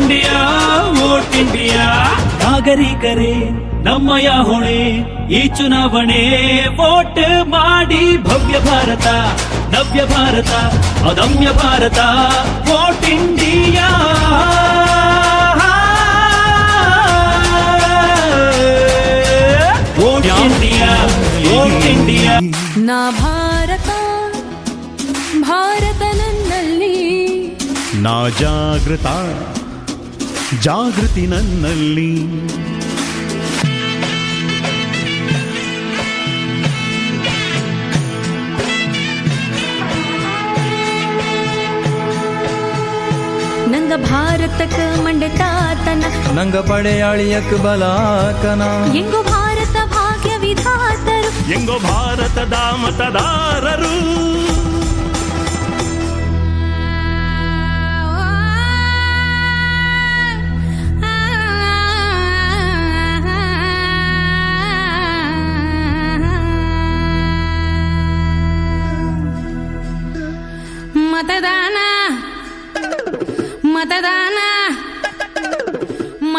India vote India. ನಾಗರಿಕರೇ ನಮ್ಮಯ ಹೊಣೆ ಈ ಚುನಾವಣೆ ವೋಟ್ ಮಾಡಿ ಭವ್ಯ ಭಾರತ ನವ್ಯ ಭಾರತ ಅದಮ್ಯ Bharata vote India. Vote India vote India. ನಾ ಭಾರತ ಭಾರತ ನನ್ನಲ್ಲಿ. ನಾ ಜಾಗೃತ. ಜಾಗೃತಿ ನನ್ನಲ್ಲಿ. ನಂಗ ಭಾರತಕ ಮಂಡತಾತನ. ನಂಗ ಪಡೆಯಾಳಿಯಕ್ ಬಲಾಕನ. ಎಂಗು ಭಾರತ ಭಾಗ್ಯ ವಿಧಾತರು ಎಂಗೋ ಭಾರತದ ಮತದಾರರು.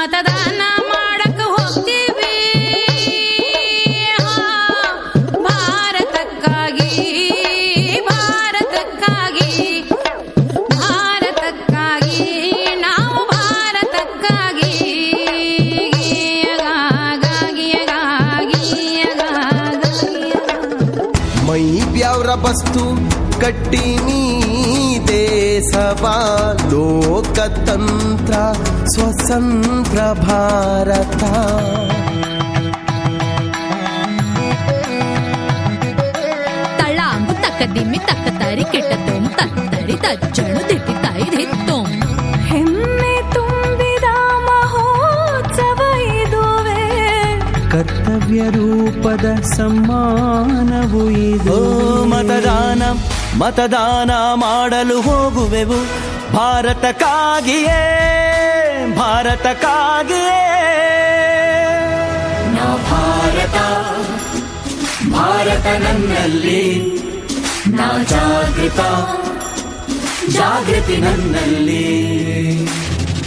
ಮತದಾನ ಮಾಡಕ್ ಹೋಗ್ತೀವಿ. ಭಾರತಕ್ಕಾಗಿ ಭಾರತಕ್ಕಾಗಿ. ಮೈ ಬ್ಯಾವ್ರ ಬಸ್ತು ಕಟ್ಟಿನಿ ದೇಶವಾ ಲೋಕತಂತ್ರ ಸ್ವತಂತ್ರ ಭಾರತ ತಳಾಂಬು ತಕ್ಕದಿಮ್ಮಿ ತಕ್ಕ ತರಿ ಕೆಟ್ಟದೋಂ ತತ್ತರಿ ತಜ್ಜಣು ರೂಪದ ಸಮ್ಮಾನವು ಇದು. ಮತದಾನ ಮತದಾನ ಮಾಡಲು ಹೋಗುವೆವು. ಭಾರತಕ್ಕಾಗಿಯೇ ಭಾರತಕ್ಕಾಗಿಯೇ. ಭಾರತ ಭಾರತ ನನ್ನಲ್ಲಿ. ನಾ ಜಾಗೃತ ಜಾಗೃತಿ ನನ್ನಲ್ಲಿ.